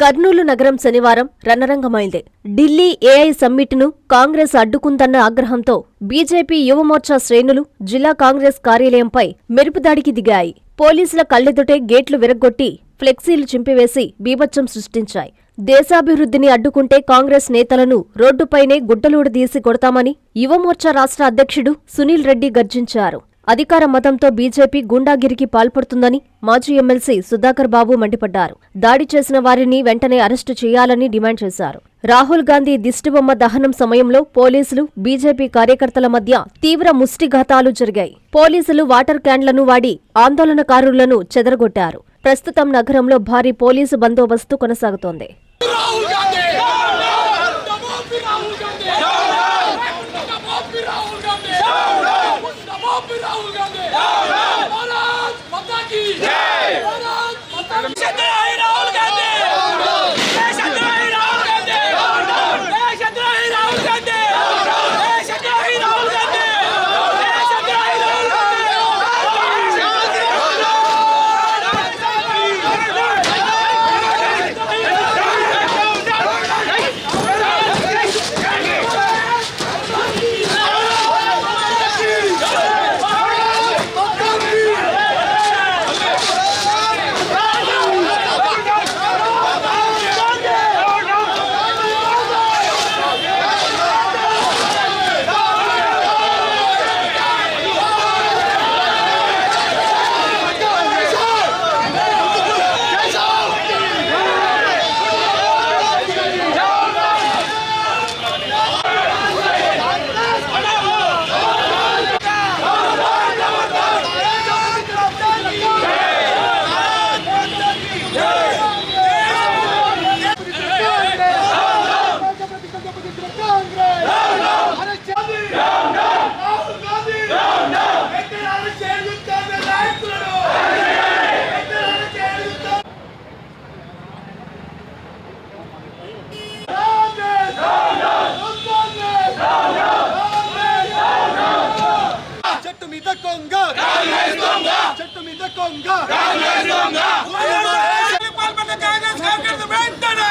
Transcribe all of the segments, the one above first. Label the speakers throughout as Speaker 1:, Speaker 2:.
Speaker 1: కర్నూలు నగరం శనివారం రణరంగమైంది. ఢిల్లీ ఏఐ సమ్మిట్ను కాంగ్రెస్ అడ్డుకుందన్న ఆగ్రహంతో బీజేపీ యువమోర్చా శ్రేణులు జిల్లా కాంగ్రెస్ కార్యాలయంపై మెరుపుదాడికి దిగాయి. పోలీసుల కళ్ళెదుటే గేట్లు విరగ్గొట్టి ఫ్లెక్సీలు చింపివేసి బీభత్సం సృష్టించాయి. దేశాభివృద్ధిని అడ్డుకుంటే కాంగ్రెస్ నేతలను రోడ్డుపైనే గుడ్డలూడదీసి కొడతామని యువమోర్చా రాష్ట్ర అధ్యక్షుడు సునీల్ రెడ్డి గర్జించారు. అధికార మతంతో బీజేపీ గూండాగిరికి పాల్పడుతుందని మాజీ ఎమ్మెల్సీ సుధాకర్ బాబు మండిపడ్డారు. దాడి చేసిన వారిని వెంటనే అరెస్టు చేయాలని డిమాండ్ చేశారు. రాహుల్ గాంధీ దిష్టిబొమ్మ దహనం సమయంలో పోలీసులు బీజేపీ కార్యకర్తల మధ్య తీవ్ర ముష్టిఘాతాలు జరిగాయి. పోలీసులు వాటర్ క్యాన్లను వాడి ఆందోళనకారులను చెదరగొట్టారు. ప్రస్తుతం నగరంలో భారీ పోలీసు బందోబస్తు కొనసాగుతోంది.
Speaker 2: మీద కొంగ
Speaker 3: పాల్పడిన కాంగ్రెస్ కాంగ్రెస్ వెంటనే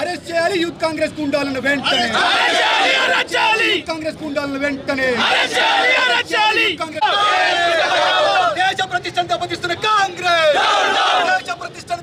Speaker 2: అరెస్ట్ చేయాలి యూత్ కాంగ్రెస్ గుండాలను వెంటనే. కాంగ్రెస్ గుండాలను వెంటనే. దేశ ప్రతిష్టను దెబ్బతీస్తున్న కాంగ్రెస్! దేశ ప్రతిష్టను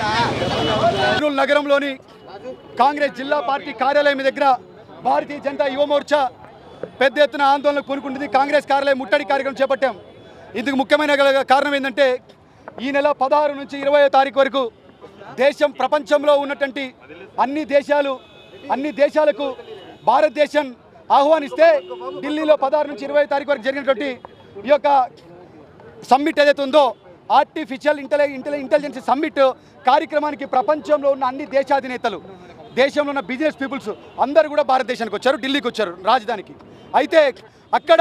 Speaker 2: కర్నూలు నగరంలోని కాంగ్రెస్ జిల్లా పార్టీ కార్యాలయం దగ్గర భారతీయ జనతా యువమోర్చా పెద్ద ఎత్తున ఆందోళన పూనుకుంటుంది కాంగ్రెస్ కార్యాలయం ముట్టడి కార్యక్రమం చేపట్టాం. ఇందుకు ముఖ్యమైన గల- కారణం ఏంటంటే ఈ నెల పదహారు నుంచి ఇరవై తారీఖు వరకు దేశం ప్రపంచంలో ఉన్నటువంటి అన్ని దేశాలు అన్ని దేశాలకు భారతదేశం ఆహ్వానిస్తే ఢిల్లీలో పదహారు నుంచి ఇరవై తారీఖు వరకు జరిగినటువంటి ఈ యొక్క సమ్మిట్ ఏదైతే ఉందో artificial intelli intelli intelligence summit కార్యక్రమానికి ప్రపంచంలో ఉన్న అన్ని దేశాధినేతలు దేశంలో ఉన్న బిజినెస్ పీపుల్స్ అందరూ కూడా భారతదేశానికి వచ్చారు ఢిల్లీకి వచ్చారు రాజధానికి. అయితే అక్కడ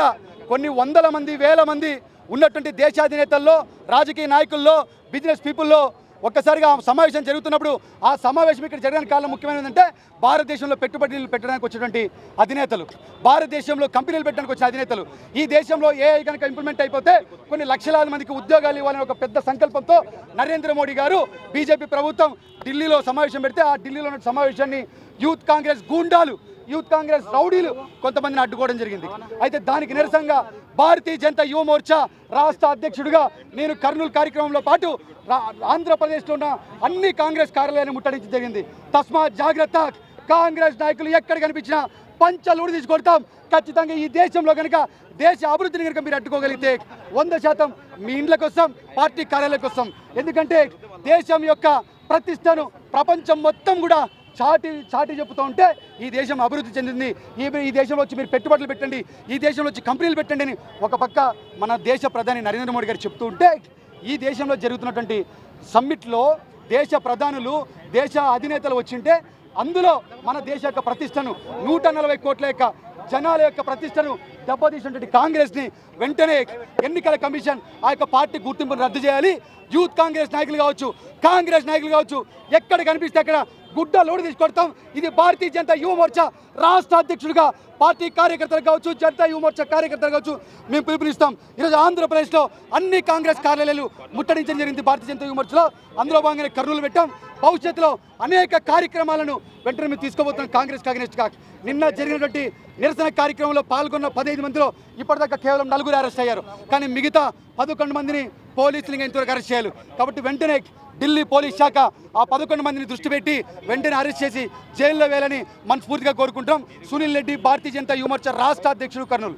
Speaker 2: కొన్ని వందల మంది వేల మంది ఉన్నటువంటి దేశాధినేతల్లో రాజకీయ నాయకుల్లో బిజినెస్ పీపుల్లో ఒక్కసారిగా ఆ సమావేశం జరుగుతున్నప్పుడు ఆ సమావేశం ఇక్కడ జరగడానికి కారణం ముఖ్యమైనది అంటే భారతదేశంలో పెట్టుబడులు పెట్టడానికి వచ్చినటువంటి అధినేతలు భారతదేశంలో కంపెనీలు పెట్టడానికి వచ్చిన అధినేతలు. ఈ దేశంలో ఏఐ కనుక ఇంప్లిమెంట్ అయిపోతే కొన్ని లక్షలాది మందికి ఉద్యోగాలు ఇవ్వాలని ఒక పెద్ద సంకల్పంతో నరేంద్ర మోడీ గారు బీజేపీ ప్రభుత్వం ఢిల్లీలో సమావేశం పెడితే ఆ ఢిల్లీలో ఉన్న సమావేశాన్ని యూత్ కాంగ్రెస్ గూండాలు యూత్ కాంగ్రెస్ రౌడీలు కొంతమందిని అడ్డుకోవడం జరిగింది. అయితే దానికి నిరసనగా భారతీయ జనతా యువ మోర్చా రాష్ట్ర అధ్యక్షుడిగా నేను కర్నూలు కార్యక్రమంలో పాటు ఆంధ్రప్రదేశ్లో ఉన్న అన్ని కాంగ్రెస్ కార్యాలయాన్ని ముట్టడించడం జరిగింది. తస్మాత్ జాగ్రత్త కాంగ్రెస్ నాయకులు ఎక్కడ కనిపించినా పంచలూడి ఊడి తీసుకొడతాం ఖచ్చితంగా ఈ దేశంలో కనుక దేశ అభివృద్ధిని కనుక మీరు అడ్డుకోగలిగితే వంద శాతం మీ ఇండ్లకు వస్తాం పార్టీ కార్యాలయాలకు వస్తాం ఎందుకంటే దేశం యొక్క ప్రతిష్టను ప్రపంచం మొత్తం కూడా చాటి చాటి చెప్తూ ఉంటే ఈ దేశం అభివృద్ధి చెందింది. ఈ ఈ దేశంలో వచ్చి మీరు పెట్టుబడులు పెట్టండి. ఈ దేశంలో వచ్చి కంపెనీలు పెట్టండి అని ఒక పక్క మన దేశ ప్రధాని నరేంద్ర మోడీ గారు చెప్తూ ఉంటే ఈ దేశంలో జరుగుతున్నటువంటి సమ్మిట్లో దేశ ప్రధానులు దేశ అధినేతలు వచ్చింటే అందులో మన దేశ యొక్క ప్రతిష్టను నూట నలభై కోట్ల యొక్క జనాల యొక్క ప్రతిష్టను దెబ్బతీసినటువంటి కాంగ్రెస్ని వెంటనే ఎన్నికల కమిషన్ ఆ యొక్క పార్టీ గుర్తింపును రద్దు చేయాలి. యూత్ కాంగ్రెస్ నాయకులు కావచ్చు కాంగ్రెస్ నాయకులు కావచ్చు ఎక్కడ కనిపిస్తే అక్కడ గుడ్డ లోడు తీసుకొడతాం ఇది భారతీయ జనతా యువ మోర్చా రాష్ట్ర అధ్యక్షుడిగా పార్టీ కార్యకర్తలు కావచ్చు జనతా యువ మోర్చా కార్యకర్తలు కావచ్చు మేము పిలుపునిస్తాం. ఈరోజు ఆంధ్రప్రదేశ్లో అన్ని కాంగ్రెస్ కార్యాలయాలు ముట్టడించడం జరిగింది భారతీయ జనతా యువ మోర్చాలో. అందులో భాగంగానే కర్నూలు పెట్టాం. భవిష్యత్తులో అనేక కార్యక్రమాలను వెంటనే మేము తీసుకోబోతున్నాం కాంగ్రెస్ కాంగ్రెస్ కా నిన్న జరిగినటువంటి నిరసన కార్యక్రమంలో పాల్గొన్న పదహైదు మందిలో ఇప్పటిదాకా కేవలం నలుగురు అరెస్ట్ అయ్యారు. కానీ మిగతా పదకొండు మందిని పోలీసులు ఇంకా ఇంతవరకు అరెస్ట్ చేయాలి కాబట్టి వెంటనే ఢిల్లీ పోలీస్ శాఖ ఆ పదకొండు మందిని దృష్టి పెట్టి వెంటనే అరెస్ట్ చేసి జైల్లో వేయాలని మనస్ఫూర్తిగా కోరుకుంటాం సునీల్ రెడ్డి భారతీయ జనతా యువమోర్చా రాష్ట్ర అధ్యక్షుడు కర్నూలు.